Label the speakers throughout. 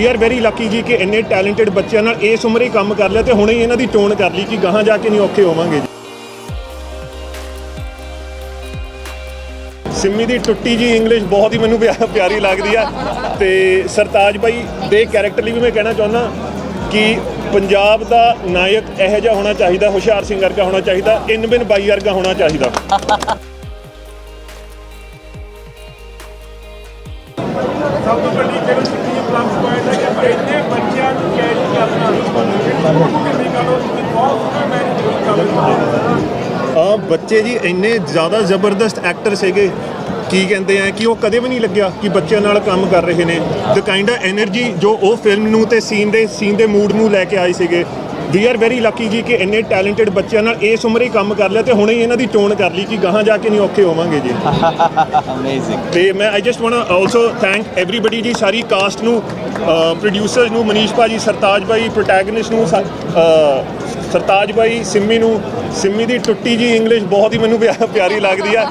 Speaker 1: We are very Lucky ਜੀ ਕਿ ਇੰਨੇ ਟੈਲੈਂਟਡ ਬੱਚਿਆਂ ਨਾਲ ਇਸ ਉਮਰੇ ਹੀ ਕੰਮ ਕਰ ਲਿਆ ਤੇ ਹੁਣੇ ਹੀ ਇਹਨਾਂ ਦੀ ਚੋਣ ਕਰ ਲਈ ਕਿ ਗਾਹਾਂ ਜਾ ਕੇ ਨਹੀਂ ਔਖੇ ਹੋਵਾਂਗੇ ਸਿੰਮੀ ਦੀ ਟੁੱਟੀ ਜੀ ਇੰਗਲਿਸ਼ ਬਹੁਤ ਹੀ ਮੈਨੂੰ ਪਿਆ- ਪਿਆਰੀ ਲੱਗਦੀ ਆ ਤੇ ਸਰਤਾਜ ਬਾਈ ਦੇ ਕੈਰੈਕਟਰ ਲਈ ਵੀ ਮੈਂ ਕਹਿਣਾ ਚਾਹੁੰਦਾ ਕਿ ਪੰਜਾਬ ਦਾ ਨਾਇਕ ਇਹੋ ਜਿਹਾ ਹੋਣਾ ਚਾਹੀਦਾ, ਹੁਸ਼ਿਆਰ ਸਿੰਘ ਵਰਗਾ ਹੋਣਾ ਚਾਹੀਦਾ ਇਨ ਬਿਨ ਬਾਈ ਵਰਗਾ ਹੋਣਾ ਚਾਹੀਦਾ।
Speaker 2: ਸਭ ਤੋਂ ਵੱਡੀ ਜਿਹੜੀ ਸਿੱਖੀ ਪਲੱਸ ਪੁਆਇੰਟ ਹੈ ਕਿ ਇੰਨੇ ਬੱਚਿਆਂ ਨੂੰ ਕੈਰੀ ਕਰਨਾ ਕਿੰਨੀ ਗੱਲ ਉਹ ਬਹੁਤ ਸੋਹਣਾ ਮੈਨੇਜ ਕਰਦਾ
Speaker 1: ਆ ਬੱਚੇ ਜੀ ਇੰਨੇ ਜ਼ਿਆਦਾ ਜ਼ਬਰਦਸਤ ਐਕਟਰ ਸੀਗੇ। ਕੀ ਕਹਿੰਦੇ ਆ ਕਿ ਉਹ ਕਦੇ ਵੀ ਨਹੀਂ ਲੱਗਿਆ ਕਿ ਬੱਚਿਆਂ ਨਾਲ ਕੰਮ ਕਰ ਰਹੇ ਨੇ। ਦ ਕਾਈਂਡ ਆਫ એનર્ਜੀ ਜੋ ਉਹ ਫਿਲਮ ਨੂੰ ਤੇ ਸੀਨ ਦੇ ਸੀਨ ਦੇ ਮੂਡ ਨੂੰ ਲੈ ਕੇ ਆਏ ਸੀਗੇ। ਵੀ ਆਰ ਵੈਰੀ ਲੱਕੀ ਜੀ ਕਿ ਇੰਨੇ ਟੈਲੈਂਟਡ ਬੱਚਿਆਂ ਨਾਲ ਇਸ ਉਮਰੇ ਹੀ ਕੰਮ ਕਰ ਲਿਆ ਤੇ ਹੁਣੇ ਹੀ ਇਹਨਾਂ ਦੀ ਚੋਣ ਕਰ ਲਈ ਕਿ ਗਾਹਾਂ ਜਾ ਕੇ ਨਹੀਂ ਔਖੇ ਹੋਵਾਂਗੇ ਜੀ
Speaker 3: Amazing.
Speaker 1: ਤੇ ਮੈਂ I just want also thank everybody ji sorry caste ਨੂੰ ਪ੍ਰੋਡਿਊਸਰਸ ਨੂੰ ਮਨੀਸ਼ ਭਾਜੀ ਸਰਤਾਜ ਭਾਈ ਪ੍ਰੋਟੈਗਨਿਸਟ ਨੂੰ ਸਰਤਾਜ ਭਾਈ ਸਿੰਮੀ ਨੂੰ ਸਿੰਮੀ ਦੀ ਟੁੱਟੀ ਜੀ ਇੰਗਲਿਸ਼ ਬਹੁਤ ਹੀ ਮੈਨੂੰ ਪਿਆ- ਪਿਆਰੀ ਲੱਗਦੀ ਆ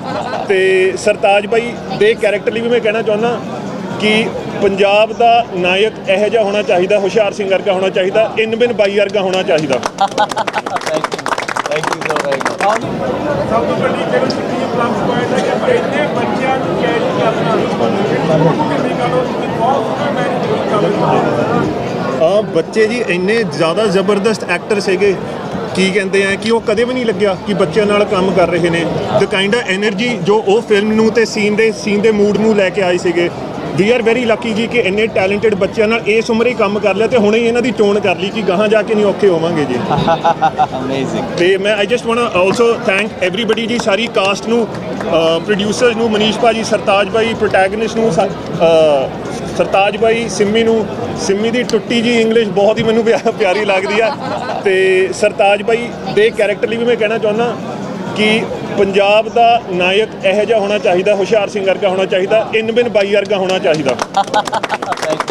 Speaker 1: ਤੇ ਸਰਤਾਜ ਭਾਈ ਦੇ ਕੈਰੈਕਟਰ ਲਈ ਵੀ ਮੈਂ ਕਹਿਣਾ ਚਾਹੁੰਦਾ ਕਿ ਪੰਜਾਬ ਦਾ ਨਾਇਕ ਇਹੋ ਜਿਹਾ ਹੋਣਾ ਚਾਹੀਦਾ, ਹੁਸ਼ਿਆਰ ਸਿੰਘ ਵਰਗਾ ਹੋਣਾ ਚਾਹੀਦਾ ਇਨ ਬਿਨ ਬਾਈ ਵਰਗਾ ਹੋਣਾ ਚਾਹੀਦਾ। ਥੈਂਕ ਬੱਚੇ ਜੀ ਇੰਨੇ ਜ਼ਿਆਦਾ ਜ਼ਬਰਦਸਤ ਐਕਟਰ ਸੀਗੇ। ਕੀ ਕਹਿੰਦੇ ਆ ਕਿ ਉਹ ਕਦੇ ਵੀ ਨਹੀਂ ਲੱਗਿਆ ਕਿ ਬੱਚਿਆਂ ਨਾਲ ਕੰਮ ਕਰ ਰਹੇ ਨੇ। ਦ ਕਾਈਂਡ ਆਫ એનર્ਜੀ ਜੋ ਉਹ ਫਿਲਮ ਨੂੰ ਤੇ ਸੀਨ ਦੇ ਸੀਨ ਦੇ ਮੂਡ ਨੂੰ ਲੈ ਕੇ ਆਏ ਸੀਗੇ। ਵੀ ਆਰ ਵੈਰੀ ਲੱਕੀ ਜੀ ਕਿ ਇੰਨੇ ਟੈਲੈਂਟਡ ਬੱਚਿਆਂ ਨਾਲ ਇਸ ਉਮਰੇ ਹੀ ਕੰਮ ਕਰ ਲਿਆ ਤੇ ਹੁਣੇ ਹੀ ਇਹਨਾਂ ਦੀ ਚੋਣ ਕਰ ਲਈ ਕਿ ਗਾਹਾਂ ਜਾ ਕੇ ਨਹੀਂ ਔਖੇ ਹੋਵਾਂਗੇ ਜੀ
Speaker 3: Amazing.
Speaker 1: ਤੇ ਮੈਂ I just want also thank everybody ji sorry caste ਨੂੰ ਪ੍ਰੋਡਿਊਸਰਸ ਨੂੰ ਮਨੀਸ਼ ਭਾਜੀ ਸਰਤਾਜ ਭਾਈ ਪ੍ਰੋਟੈਗਨਿਸਟ ਨੂੰ ਸਰਤਾਜ ਭਾਈ ਸਿੰਮੀ ਨੂੰ ਸਿੰਮੀ ਦੀ ਟੁੱਟੀ ਜੀ ਇੰਗਲਿਸ਼ ਬਹੁਤ ਹੀ ਮੈਨੂੰ ਪਿਆ- ਪਿਆਰੀ ਲੱਗਦੀ ਆ ਤੇ ਸਰਤਾਜ ਭਾਈ ਦੇ ਕੈਰੈਕਟਰ ਲਈ ਵੀ ਮੈਂ ਕਹਿਣਾ ਚਾਹੁੰਦਾ ਕਿ ਪੰਜਾਬ ਦਾ ਨਾਇਕ ਇਹੋ ਜਿਹਾ ਹੋਣਾ ਚਾਹੀਦਾ ਹੁਸ਼ਿਆਰ ਸਿੰਘ ਵਰਗਾ ਹੋਣਾ ਚਾਹੀਦਾ ਇਨ ਬਿਨ ਬਾਈ ਵਰਗਾ ਹੋਣਾ ਚਾਹੀਦਾ।
Speaker 2: ਥੈਂਕ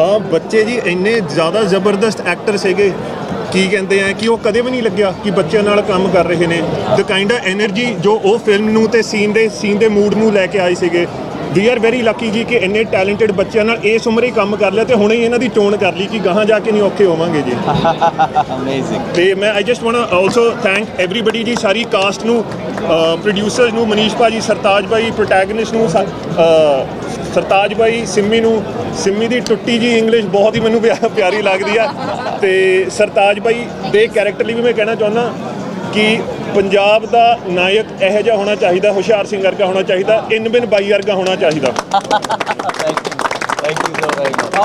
Speaker 1: ਆ ਬੱਚੇ ਜੀ ਇੰਨੇ ਜ਼ਿਆਦਾ ਜ਼ਬਰਦਸਤ ਐਕਟਰ ਸੀਗੇ। ਕੀ ਕਹਿੰਦੇ ਆ ਕਿ ਉਹ ਕਦੇ ਵੀ ਨਹੀਂ ਲੱਗਿਆ ਕਿ ਬੱਚਿਆਂ ਨਾਲ ਕੰਮ ਕਰ ਰਹੇ ਨੇ। ਦ ਕਾਈਂਡ ਆਫ એનર્ਜੀ ਜੋ ਉਹ ਫਿਲਮ ਨੂੰ ਤੇ ਸੀਨ ਦੇ ਸੀਨ ਦੇ ਮੂਡ ਨੂੰ ਲੈ ਕੇ ਆਏ ਸੀਗੇ। ਵੀ ਆਰ ਵੈਰੀ ਲੱਕੀ ਜੀ ਕਿ ਇੰਨੇ ਟੈਲੈਂਟਡ ਬੱਚਿਆਂ ਨਾਲ ਇਸ ਉਮਰੇ ਹੀ ਕੰਮ ਕਰ ਲਿਆ ਤੇ ਹੁਣੇ ਹੀ ਇਹਨਾਂ ਦੀ ਚੋਣ ਕਰ ਲਈ ਕਿ ਗਾਹਾਂ ਜਾ ਕੇ ਨਹੀਂ ਔਖੇ ਹੋਵਾਂਗੇ ਜੀ
Speaker 3: Amazing.
Speaker 1: ਤੇ ਮੈਂ I just want also thank everybody ji sorry caste ਨੂੰ ਪ੍ਰੋਡਿਊਸਰਸ ਨੂੰ ਮਨੀਸ਼ ਭਾਜੀ ਸਰਤਾਜ ਭਾਈ ਪ੍ਰੋਟੈਗਨਿਸਟ ਨੂੰ ਸਰਤਾਜ ਭਾਈ ਸਿੰਮੀ ਨੂੰ ਸਿੰਮੀ ਦੀ ਟੁੱਟੀ ਜੀ ਇੰਗਲਿਸ਼ ਬਹੁਤ ਹੀ ਮੈਨੂੰ ਪਿਆ- ਪਿਆਰੀ ਲੱਗਦੀ ਆ ਤੇ ਸਰਤਾਜ ਭਾਈ ਦੇ ਕੈਰੈਕਟਰ ਲਈ ਵੀ ਮੈਂ ਕਹਿਣਾ ਚਾਹੁੰਦਾ ਕਿ ਪੰਜਾਬ ਦਾ ਨਾਇਕ ਇਹੋ ਜਿਹਾ ਹੋਣਾ ਚਾਹੀਦਾ, ਹੁਸ਼ਿਆਰ ਸਿੰਘ ਵਰਗਾ ਹੋਣਾ ਚਾਹੀਦਾ ਇਨ ਬਿਨ ਬਾਈ ਵਰਗਾ ਹੋਣਾ ਚਾਹੀਦਾ
Speaker 3: Thank you. Thank you so very much.